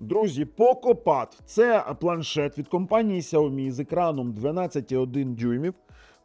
Друзі, покопад – це планшет від компанії Xiaomi з екраном 12,1 дюймів.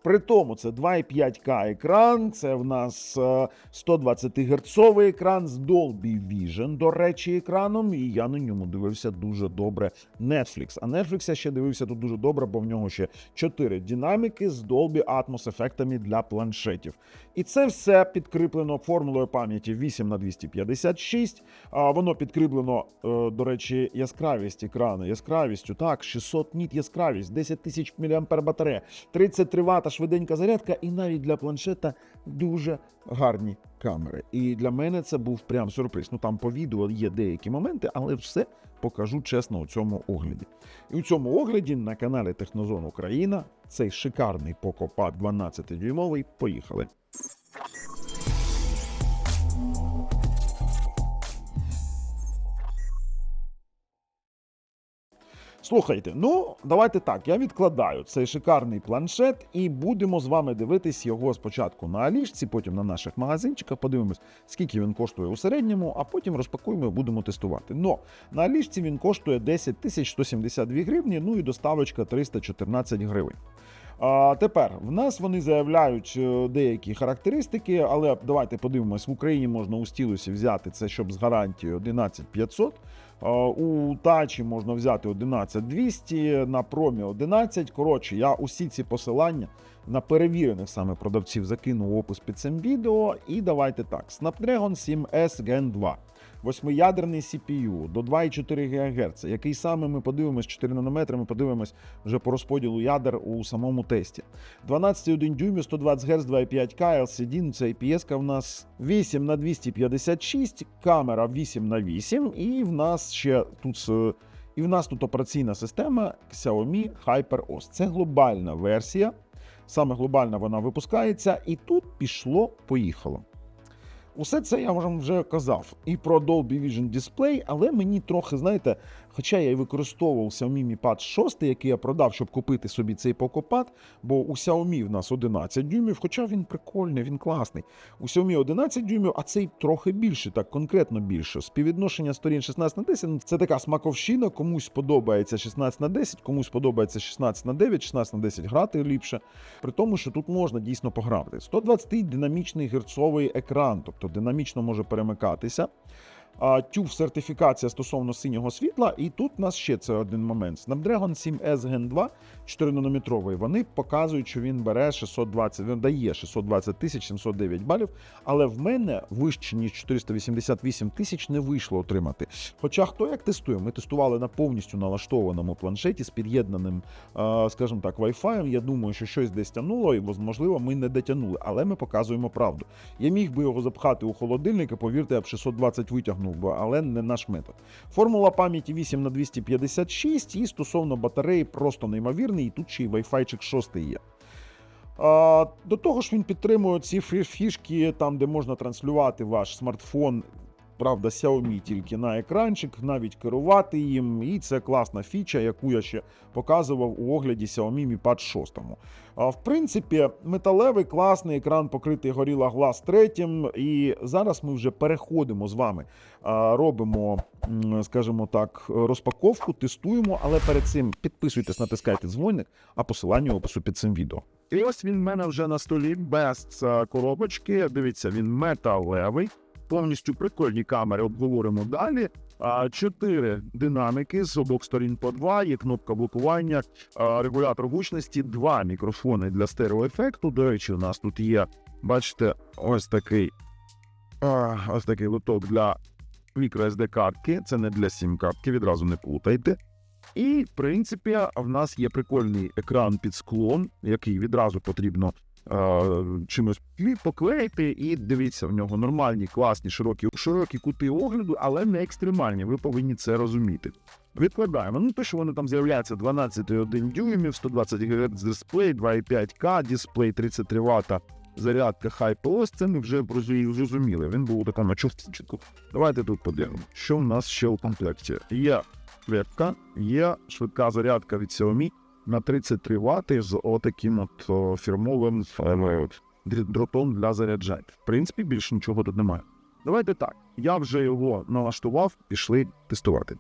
При тому це 2,5К екран, це в нас е, 120 герцовий екран з Dolby Vision, до речі, екраном. І я на ньому дивився дуже добре Netflix. А Netflix я ще дивився тут дуже добре, бо в нього ще 4 динаміки з Dolby Atmos ефектами для планшетів. І це все підкріплено формулою пам'яті 8 на 256. Воно підкріплено, е, до речі, яскравість екрану. Яскравістю, так, 600 ніт яскравість, 10 тисяч мА батарея, 33 Вт швиденька зарядка, і навіть для планшета дуже гарні камери. І для мене це був прям сюрприз. Ну там по відео є деякі моменти, але все покажу чесно у цьому огляді. І у цьому огляді на каналі Технозон Україна цей шикарний покопа, 12-дюймовий. Поїхали. Слухайте, ну давайте так. Я відкладаю цей шикарний планшет, і будемо з вами дивитись його спочатку на Алішці, потім на наших магазинчиках. Подивимось, скільки він коштує у середньому, а потім розпакуємо і будемо тестувати. Но на Алішці він коштує 10 тисяч 172 гривні, ну і доставочка 314 гривень. Тепер в нас вони заявляють е, деякі характеристики, але давайте подивимось, в Україні можна у стілусі взяти це, щоб з гарантією 11500. У тачі можна взяти 11200, на промі 11. Коротше, я усі ці посилання на перевірених саме продавців закину в опис під цим відео. І давайте так: Snapdragon 7S Gen 2. Восьмиядерний CPU до 2,4 ГГц, який саме ми подивимось 4 нанометри, ми подивимось вже по розподілу ядер у самому тесті. 12,1 дюймів, 120 Гц, 2,5К, LCD, це IPS в нас 8 на 256, камера 8 на 8 і в нас ще тут. І в нас тут операційна система Xiaomi HyperOS. Це глобальна версія. Саме глобальна вона випускається, і тут пішло-поїхало. Усе це я вам вже казав. І про Dolby Vision Display, але мені трохи, знаєте, хоча я і використовував Xiaomi Mi Pad 6, який я продав, щоб купити собі цей PocoPad, бо у Xiaomi в нас 11 дюймів, хоча він прикольний, він класний. У Xiaomi 11 дюймів, а цей трохи більше, так конкретно більше. Співвідношення сторін 16 на 10 ну, це така смаковщина, комусь подобається 16 на 10, комусь подобається 16 на 9, 16 на 10 грати ліпше. При тому, що тут можна дійсно пограти. 120 динамічний герцовий екран, тобто динамічно може перемикатися. TÜV сертифікація стосовно синього світла, і тут у нас ще це один момент. Snapdragon 7S Gen 2 4-нанометровий. Вони показують, що він бере 620, він дає 620 тисяч 709 балів. Але в мене вище ніж 488 тисяч не вийшло отримати. Хоча хто як тестує, ми тестували на повністю налаштованому планшеті з під'єднаним, скажімо так, Wi-Fi. Я думаю, що щось десь тянуло, і можливо, ми не дотягнули, але ми показуємо правду. Я міг би його запхати у холодильник, і повірте, я б 620 витягнув би, але не наш метод. Формула пам'яті 8 на 256 і стосовно батареї просто неймовірний, і тут ще й Wi-Fi 6 є. До того ж, він підтримує ці фішки, там, де можна транслювати ваш смартфон. Правда, Xiaomi тільки на екранчик, навіть керувати їм. І це класна фіча, яку я ще показував у огляді Xiaomi Mi Pad 6. А в принципі, металевий класний екран покритий Gorilla Glass 3. І зараз ми вже переходимо з вами, робимо, скажімо так, розпаковку, тестуємо. Але перед цим підписуйтесь, натискайте дзвоник, а посилання в опису під цим відео. І ось він в мене вже на столі без е, коробочки. Дивіться, він металевий, повністю прикольні камери. Обговоримо далі. Чотири динаміки з обох сторін по два, є кнопка блокування, регулятор гучності, два мікрофони для стереоефекту. До речі, у нас тут є, бачите, ось такий, ось такий лоток для мікро SD картки. Це не для сім картки, відразу не плутайте. І, в принципі, в нас є прикольний екран під склон, який відразу потрібно чимось поклеїти. І дивіться, в нього нормальні, класні, широкі, широкі кути огляду, але не екстремальні. Ви повинні це розуміти. Відкладаємо. Ну, те, що вони там з'являються 12,1 дюймів, 120 Гц дисплей, 2,5К, дисплей 33 Вт, зарядка HyperOS, це ми вже зрозуміли. Він був у такому чувствічку. Давайте тут подивимося, що в нас ще у комплекті. Є вебка, є швидка зарядка від Xiaomi на 33 Вт з отаким от о, фірмовим е, дротом для заряджання. В принципі, більше нічого тут немає. Давайте так. Я вже його налаштував, пішли тестувати.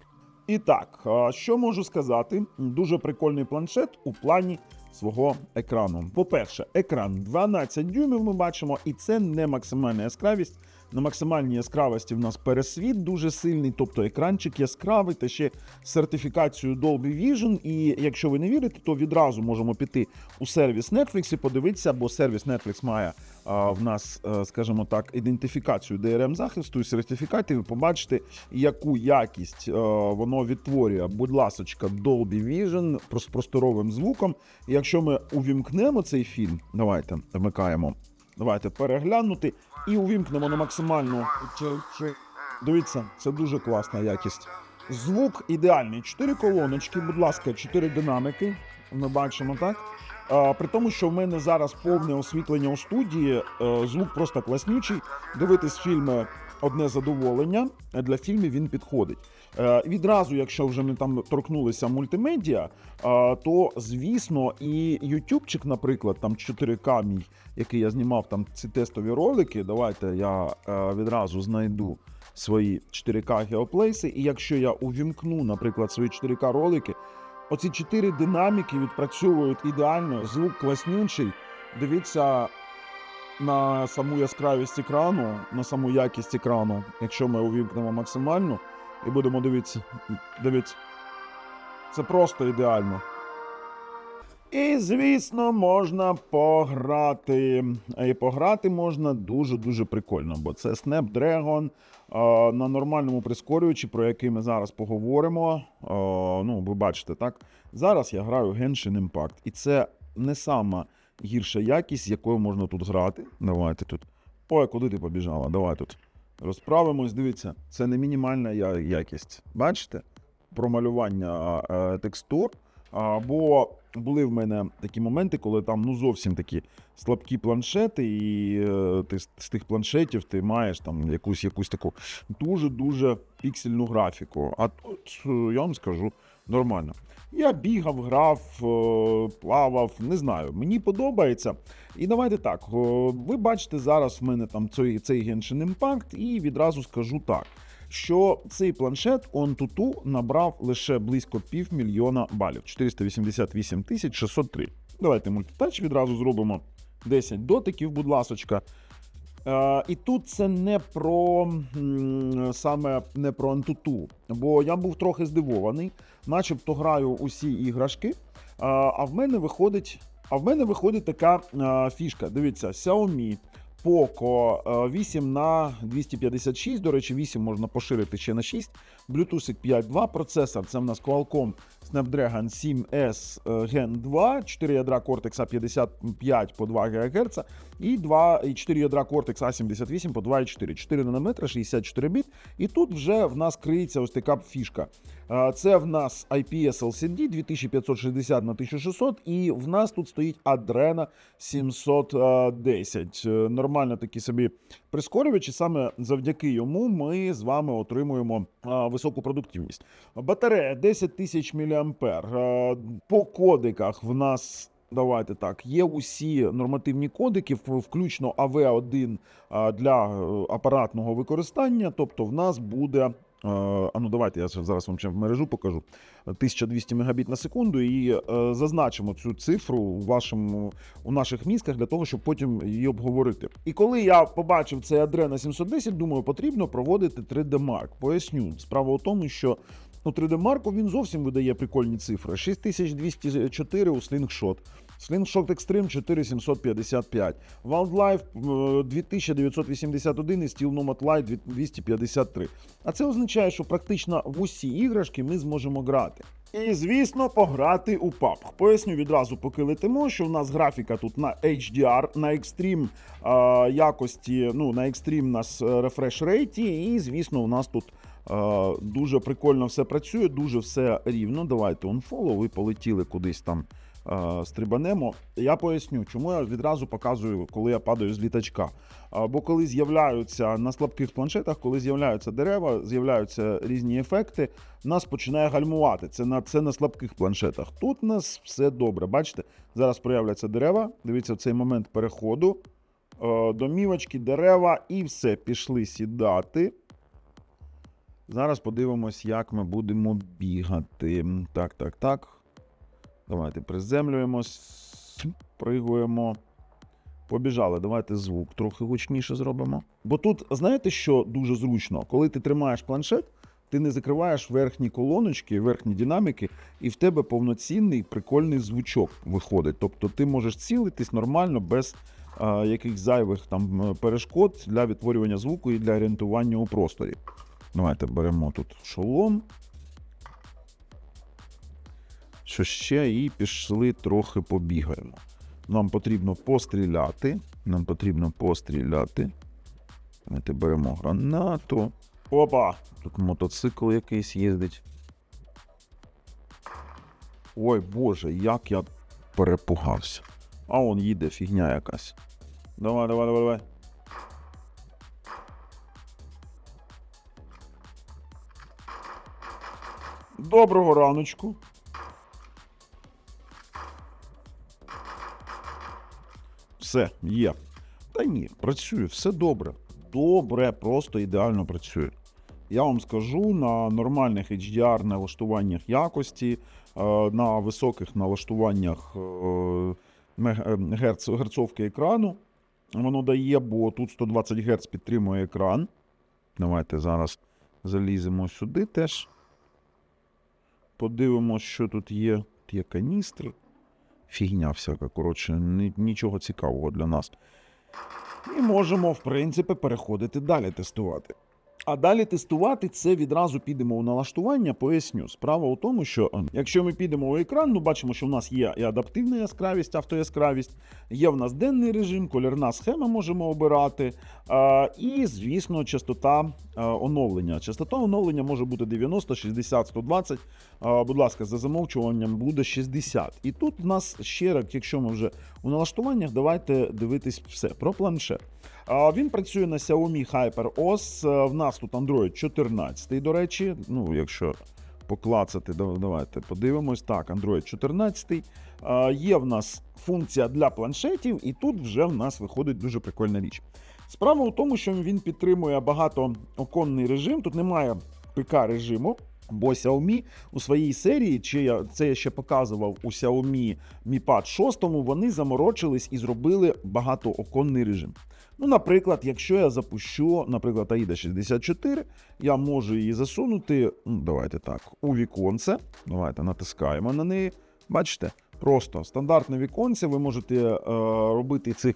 І так, що можу сказати? Дуже прикольний планшет у плані свого екрану. По-перше, екран 12 дюймів ми бачимо, і це не максимальна яскравість. На максимальній яскравості в нас пересвіт дуже сильний, тобто екранчик яскравий та ще з сертифікацією Dolby Vision. І якщо ви не вірите, то відразу можемо піти у сервіс Netflix і подивитися, бо сервіс Netflix має а, в нас, е, скажімо так, ідентифікацію DRM захисту і сертифікат, і ви побачите, яку якість е, воно відтворює. Будь ласочка, Dolby Vision з просторовим звуком. І якщо ми увімкнемо цей фільм, давайте вмикаємо. Давайте переглянути і увімкнемо на максимальну. Дивіться, це дуже класна якість. Звук ідеальний. Чотири колоночки, будь ласка, чотири динамики. Ми бачимо так. А, при тому, що в мене зараз повне освітлення у студії, е, звук просто класнючий. Дивитись фільми одне задоволення. Для фільмів він підходить. Е, відразу, якщо вже ми там торкнулися мультимедіа, е, то звісно, і Ютубчик, наприклад, там 4К мій, який я знімав там ці тестові ролики. Давайте я е, відразу знайду свої 4К геоплейси. І якщо я увімкну, наприклад, свої 4К ролики, оці чотири динаміки відпрацьовують ідеально, звук класнючий. Дивіться на саму яскравість екрану, на саму якість екрану, якщо ми увімкнемо максимальну і будемо дивитися. Дивіться. Це просто ідеально. І, звісно, можна пограти. І пограти можна дуже-дуже прикольно, бо це Snapdragon на нормальному прискорювачі, про який ми зараз поговоримо. Ну, ви бачите, так? Зараз я граю Genshin Impact. І це не сама гірша якість, якою можна тут грати. Давайте тут. Ой, куди ти побіжала? Давай тут. Розправимось, дивіться, це не мінімальна якість. Бачите? Промалювання е, текстур. А, бо були в мене такі моменти, коли там ну зовсім такі слабкі планшети, і е, ти з, з тих планшетів ти маєш там якусь якусь таку дуже-дуже піксельну графіку. А тут е, я вам скажу нормально. Я бігав, грав, е, плавав, не знаю. Мені подобається. І давайте так. е, Ви бачите зараз в мене там цей, цей Genshin Impact, і відразу скажу так. Що цей планшет OnTuTu набрав лише близько півмільйона балів 488 тисяч 603. Давайте мультитач відразу зробимо 10 дотиків, будь ласочка. Е, і тут це не про саме не про антуту, бо я був трохи здивований, начебто граю усі іграшки. е, а в мене виходить, а в мене виходить така е, фішка. Дивіться, Xiaomi Poco е, 8 на 256, до речі, 8 можна поширити ще на 6. Bluetooth 5.2, процесор це в нас Qualcomm Snapdragon 7S е, Gen 2, 4 ядра Cortex A55 по 2 ГГц і 2, і 4 ядра Cortex A78 по 2,4, 4 нанометра, 64 біт. І тут вже в нас криється ось така фішка. Е, Це в нас IPS LCD 2560 на 1600, і в нас тут стоїть Adreno 710. Е, Нормально такі собі прискорювач, і саме завдяки йому ми з вами отримуємо високу продуктивність. Батарея 10 тисяч мА. По кодиках в нас. Давайте так, є усі нормативні кодики, включно АВ1 для е, апаратного використання. Тобто, в нас буде. Е, А ну давайте я зараз вам ще в мережу покажу. 1200 мегабіт на секунду і е, зазначимо цю цифру у вашому у наших мізках для того, щоб потім її обговорити. І коли я побачив цей Adreno 710, думаю, потрібно проводити 3D Mark. Поясню, справа у тому, що ну 3D Mark він зовсім видає прикольні цифри: 6204 у Slingshot. Slingshot Extreme 4755, Wildlife е, 2981 і Steel Nomad Lite 253. А це означає, що практично в усі іграшки ми зможемо грати. І, звісно, пограти у PUBG. Поясню відразу, поки летимо, що в нас графіка тут на HDR, на екстрім е, якості, ну, на екстрім нас рефреш рейті, і, звісно, у нас тут е, дуже прикольно все працює, дуже все рівно. Давайте unfollow, ви полетіли кудись там. Е, Стрибанемо. Я поясню, чому я відразу показую, коли я падаю з літачка. Бо коли з'являються на слабких планшетах, коли з'являються дерева, з'являються різні ефекти, нас починає гальмувати. Це на це на слабких планшетах. Тут у нас все добре. Бачите, зараз проявляться дерева. Дивіться, цей момент переходу. Е, Домівочки, дерева, і все, пішли сідати. Зараз подивимось, як ми будемо бігати. Так, так, так. Давайте приземлюємось, пригуємо. Побіжали, давайте звук трохи гучніше зробимо. Бо тут, знаєте, що дуже зручно? Коли ти тримаєш планшет, ти не закриваєш верхні колоночки, верхні динаміки, і в тебе повноцінний прикольний звучок виходить. Тобто ти можеш цілитись нормально без а, якихось зайвих там е, перешкод для відтворювання звуку і для орієнтування у просторі. Давайте беремо тут шолом. Що ще, і пішли трохи побігаємо. Нам потрібно постріляти. Нам потрібно постріляти. Давайте беремо гранату. Опа! Тут мотоцикл якийсь їздить. Ой Боже, як я перепугався. А он їде фігня якась. Давай, давай, давай, давай. Доброго раночку. Все, є. Та ні, працює, все добре. Добре, просто ідеально працює. Я вам скажу на нормальних HDR налаштуваннях якості, е, на високих налаштуваннях е, е, герц, герцовки екрану. Воно дає, бо тут 120 Гц підтримує екран. Давайте зараз заліземо сюди теж. Подивимося, що тут є. Тут є каністри. Фігня всяка, коротше, нічого цікавого для нас. І можемо, в принципі, переходити далі тестувати. А далі тестувати це відразу підемо у налаштування. Поясню. Справа у тому, що е, якщо ми підемо у екран, ну бачимо, що в нас є і адаптивна яскравість, автояскравість, є в нас денний режим, колірна схема можемо обирати. І, звісно, частота а, оновлення. Частота оновлення може бути 90, 60, 120. А, будь ласка, за замовчуванням буде 60. І тут в нас ще раз, якщо ми вже у налаштуваннях, давайте дивитись все про планшет. Він працює на Xiaomi HyperOS. Е, В нас тут Android 14, до речі. Ну, якщо поклацати, давайте подивимось. Так, Android 14. А, Є в нас функція для планшетів, і тут вже в нас виходить дуже прикольна річ. Справа у тому, що він підтримує багатооконний режим. Тут немає ПК режиму. Бо Xiaomi у своїй серії, чи я це я ще показував у Xiaomi Mi Pad 6, вони заморочились і зробили багатооконний режим. Ну, наприклад, якщо я запущу, наприклад, AIDA 64, я можу її засунути. Ну, давайте так, у віконце. Давайте натискаємо на неї. Бачите, просто стандартне віконце. Ви можете е, робити цих,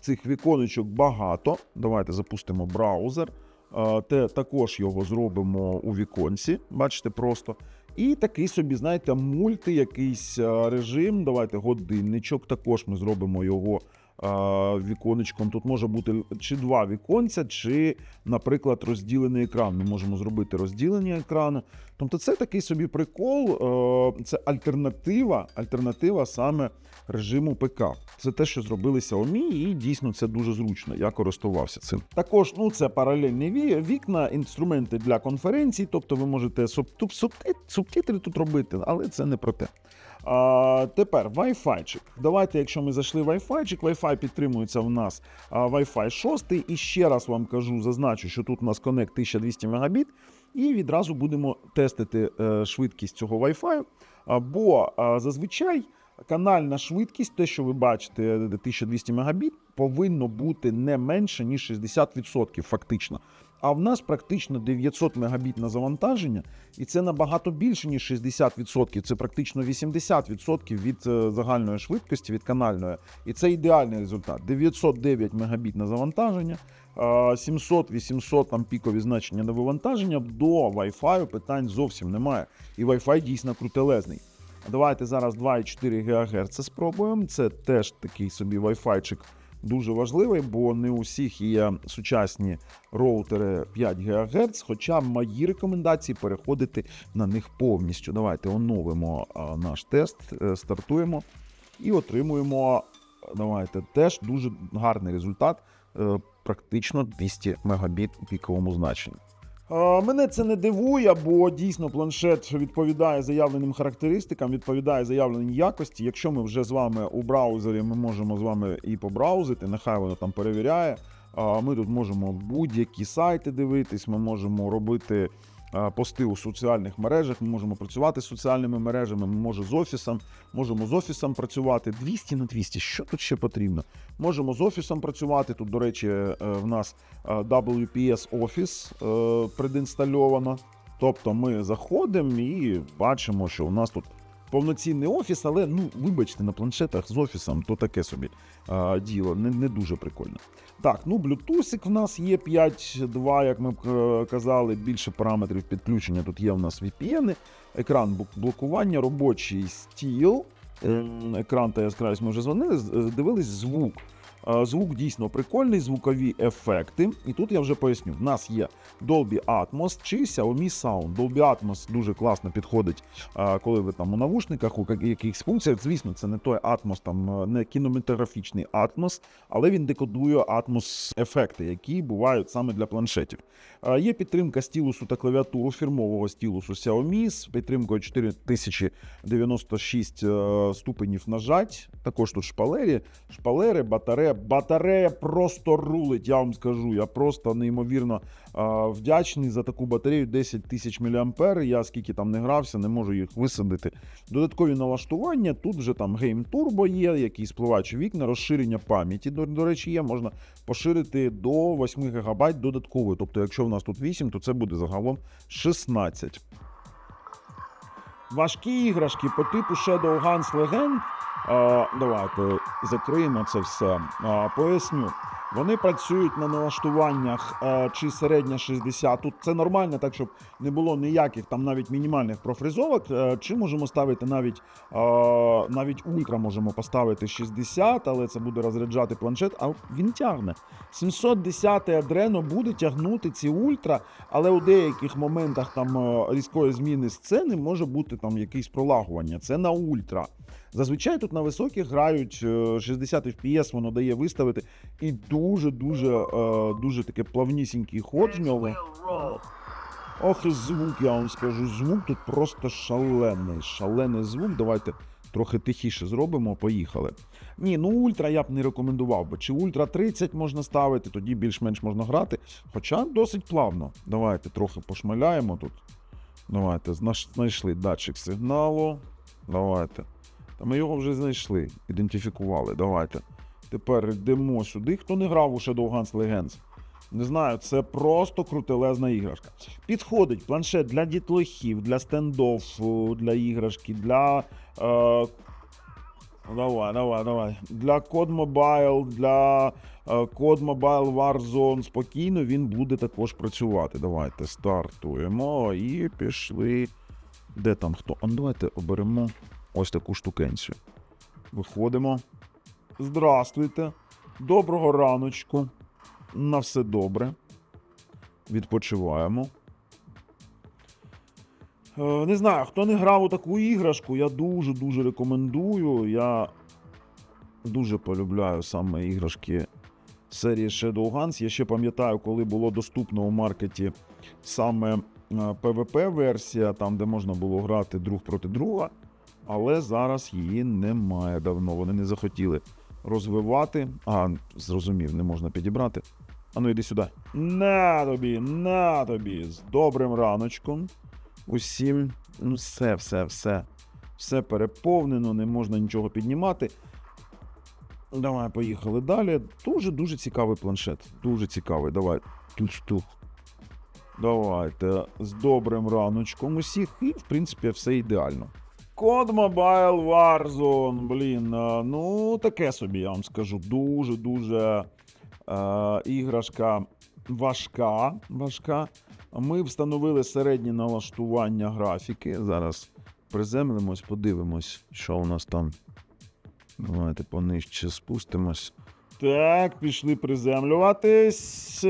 цих віконечок багато. Давайте запустимо браузер. Е, Те також його зробимо у віконці. Бачите, просто. І такий собі, знаєте, мульти, якийсь е, режим. Давайте годинничок. Також ми зробимо його віконечком. Тут може бути чи два віконця, чи, наприклад, розділений екран. Ми можемо зробити розділення екрану. Тобто, це такий собі прикол, е, це альтернатива, альтернатива саме режиму ПК. Це те, що зробили Xiaomi, і дійсно це дуже зручно. Я користувався цим. Також ну це паралельні вікна, інструменти для конференцій. Тобто ви можете субтитри тут робити, але це не про те. А, тепер Wi-Fi. Давайте, якщо ми зайшли в Wi-Fi, Wi-Fi підтримується у нас Wi-Fi 6. І ще раз вам кажу, зазначу, що тут у нас Connect 1200 Мбіт. І відразу будемо тестити е, швидкість цього Wi-Fi. Бо зазвичай канальна швидкість, те, що ви бачите, 1200 Мбіт, повинно бути не менше, ніж 60% фактично. А в нас практично 900 Мбіт на завантаження, і це набагато більше, ніж 60%. Це практично 80% від е, загальної швидкості, від канальної. І це ідеальний результат. 909 Мбіт на завантаження, 700-800 там пікові значення на вивантаження. До Wi-Fi питань зовсім немає. І Wi-Fi дійсно крутелезний. Давайте зараз 2,4 ГГц спробуємо. Це теж такий собі Wi-Fi дуже важливий, бо не у всіх є сучасні роутери 5 ГГц, хоча мої рекомендації переходити на них повністю. Давайте оновимо наш тест, е, стартуємо і отримуємо. Давайте теж дуже гарний результат, практично 200 Мбіт у піковому значенні. Е, Мене це не дивує, бо дійсно планшет відповідає заявленим характеристикам, відповідає заявленій якості. Якщо ми вже з вами у браузері, ми можемо з вами і побраузити, нехай воно там перевіряє. Ми тут можемо будь-які сайти дивитись, ми можемо робити е, пости у соціальних мережах. Ми можемо працювати з соціальними мережами. Ми можемо з офісом, можемо з офісом працювати 200 на 200. Що тут ще потрібно? Можемо з офісом працювати. Тут, до речі, е, в нас е, WPS офіс е, предінстальовано. Тобто ми заходимо і бачимо, що у нас тут повноцінний офіс, але ну вибачте, на планшетах з офісом то таке собі а, діло, не, не дуже прикольно. Так, ну Bluetooth в нас є 5.2, як ми е, казали, більше параметрів підключення. Тут є у нас VPN, екран блокування, робочий стіл, ем, екран та яскравість ми вже дзвонили, е, дивились звук. Звук дійсно прикольний, звукові ефекти. І тут я вже поясню: в нас є Dolby Atmos чи Xiaomi Sound. Dolby Atmos дуже класно підходить, коли ви там у навушниках, у якихось функціях. Звісно, це не той Atmos, там е, не кінематографічний Atmos, але він декодує Atmos ефекти, які бувають саме для планшетів. Є підтримка стілусу та клавіатуру фірмового стілусу Xiaomi з підтримкою 4096 е, ступенів нажать. Також тут шпалери, шпалери, батарея. Батарея просто рулить, я вам скажу. Я просто неймовірно вдячний за таку батарею 10 тисяч мА. Я скільки там не грався, не можу їх висадити. Додаткові налаштування. Тут вже там Game Turbo є, якісь спливаючі вікна, розширення пам'яті. До, до речі, є, можна поширити до 8 ГБ додатково. Тобто, якщо в нас тут 8, то це буде загалом 16. Важкі іграшки по типу Shadowguns Legend. А, давайте закриємо це все. А, поясню. Вони працюють на налаштуваннях е, чи середня 60. Тут це нормально, так щоб не було ніяких там навіть мінімальних профризовок. Е, чи можемо ставити навіть е, навіть ультра можемо поставити 60, але це буде розряджати планшет. А він тягне. 710 Adreno буде тягнути ці ультра, але у деяких моментах там різкої зміни сцени може бути там якесь пролагування. Це на ультра. Зазвичай тут на високих грають е, 60 FPS, воно дає виставити. І дуже-дуже е, дуже таке плавнісінький ход в нього. Ох, і звук, я вам скажу. Звук тут просто шалений. Шалений звук. Давайте трохи тихіше зробимо. Поїхали. Ні, ну ультра я б не рекомендував би. Чи ультра 30 можна ставити, тоді більш-менш можна грати. Хоча досить плавно. Давайте трохи пошмаляємо тут. Давайте, знайшли датчик сигналу. Давайте. Та ми його вже знайшли, ідентифікували. Давайте. Тепер йдемо сюди. Хто не грав у Shadowguns Legends? Не знаю, це просто крутелезна іграшка. Підходить планшет для дітлахів, для стендов, о, для іграшки, для. Е, давай, давай, давай. Для Code Mobile, для е, Code Mobile Warzone спокійно він буде також працювати. Давайте стартуємо і пішли. Де там хто? А ну, давайте оберемо ось таку штукенцію. Виходимо. Здравствуйте. Доброго раночку. На все добре. Відпочиваємо. Е, Не знаю, хто не грав у таку іграшку, я дуже-дуже рекомендую. Я дуже полюбляю саме іграшки серії Shadowguns. Я ще пам'ятаю, коли було доступно у маркеті саме PvP-версія, там, де можна було грати друг проти друга. Але зараз її немає давно. Вони не захотіли розвивати. А, зрозумів, не можна підібрати. А ну йди сюди. На тобі, на тобі. З добрим раночком. Усім. Ну, все, все, все. Все переповнено, не можна нічого піднімати. Давай, поїхали далі. Дуже дуже цікавий планшет. Дуже цікавий. Давай. Тух-тух. Давайте. З добрим раночком усіх. І, в принципі, все ідеально. Код Mobile Warzone, блін, е, ну таке собі, я вам скажу. Дуже-дуже е, іграшка важка. важка. Ми встановили середнє налаштування графіки. Зараз приземлимось, подивимось, що у нас там. Давайте понижче спустимось. Так, пішли приземлюватись.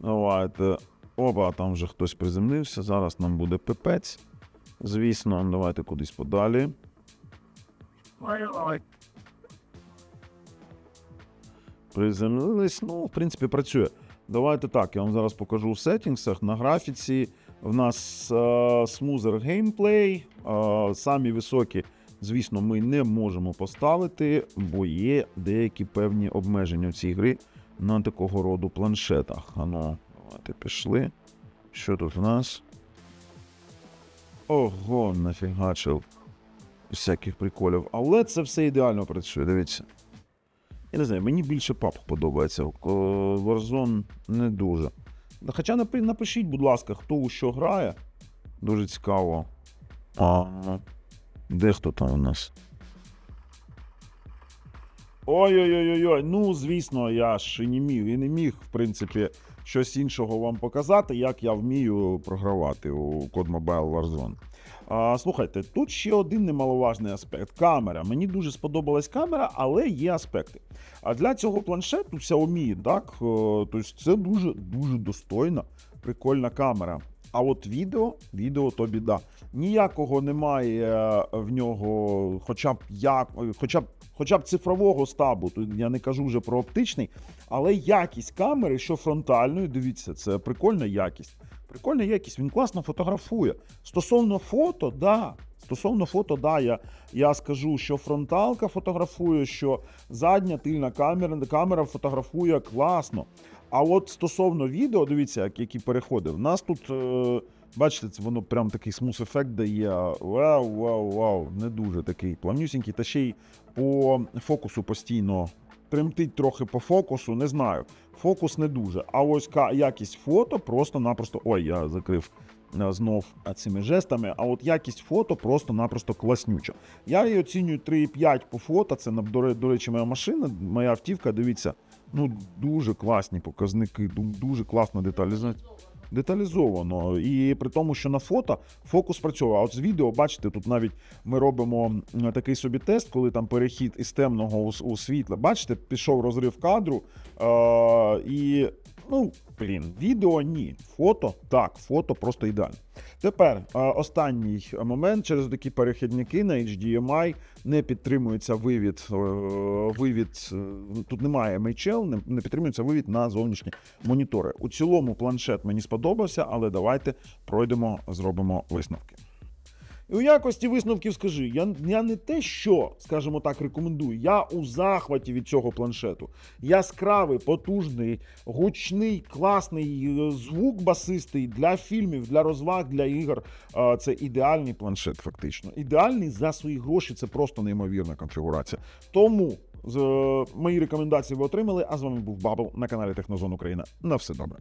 Давайте. Опа, там вже хтось приземлився. Зараз нам буде пипець. Звісно, давайте кудись подалі. Приземлились. Ну, в принципі, працює. Давайте так, я вам зараз покажу в сеттінгсах. На графіці в нас е, смузер геймплей. Е, самі високі, звісно, ми не можемо поставити, бо є деякі певні обмеження в цій грі на такого роду планшетах. Ану, давайте пішли. Що тут у нас? Ого, нафігачив. Всяких приколів. Але це все ідеально працює, дивіться. Я не знаю, мені більше пап подобається. Е, Warzone не дуже. Хоча напишіть, будь ласка, хто у що грає. Дуже цікаво. А, де хто там у нас? Ой-ой-ой, ой ну звісно, я ж і не міг, і не міг, в принципі, щось іншого вам показати, як я вмію програвати у Code Mobile Warzone. А, слухайте, тут ще один немаловажний аспект камера. Мені дуже сподобалась камера, але є аспекти. А для цього планшету Xiaomi, так, е, тобто це дуже дуже достойна, прикольна камера. А от відео, відео то біда. Ніякого немає е, в нього, хоча б як, хоча б, хоча б цифрового стабу. Тут я не кажу вже про оптичний, але якість камери, що фронтальної, дивіться, це прикольна якість. Прикольна якість, він класно фотографує. Стосовно фото, да. Стосовно фото, да, я, я скажу, що фронталка фотографує, що задня тильна камера, камера фотографує класно. А от стосовно відео, дивіться, як- які переходи. В нас тут, е, бачите, це воно прям такий смус-ефект дає. Вау, вау, вау. Не дуже такий плавнюсінький. Та ще й по фокусу постійно тремтить трохи по фокусу, не знаю. Фокус не дуже. А ось якість фото просто-напросто. Ой, я закрив е, знов е, цими жестами. А от якість фото просто-напросто класнюча. Я її оцінюю 3,5 по фото. Це до речі, моя машина, моя автівка. Дивіться, ну дуже класні показники, дуже класно деталізація. Деталізовано. І при тому, що на фото фокус працює. А от з відео, бачите, тут навіть ми робимо такий собі тест, коли там перехід із темного у світле. Бачите, пішов розрив кадру. Е- і, ну, блін, відео ні. Фото так, фото просто ідеально. Тепер е, останній момент через такі перехідники на HDMI не підтримується вивід. е, вивід е, тут немає MHL, не, не підтримується вивід на зовнішні монітори. У цілому планшет мені сподобався, але давайте пройдемо, зробимо висновки. І у якості висновків скажи, я, я не те, що, скажімо так, рекомендую. Я у захваті від цього планшету. Яскравий, потужний, гучний, класний е, звук басистий для фільмів, для розваг, для ігор. Це ідеальний планшет, фактично. Ідеальний за свої гроші. Це просто неймовірна конфігурація. Тому з, е, мої рекомендації ви отримали. А з вами був Бабл на каналі Технозон Україна. На все добре.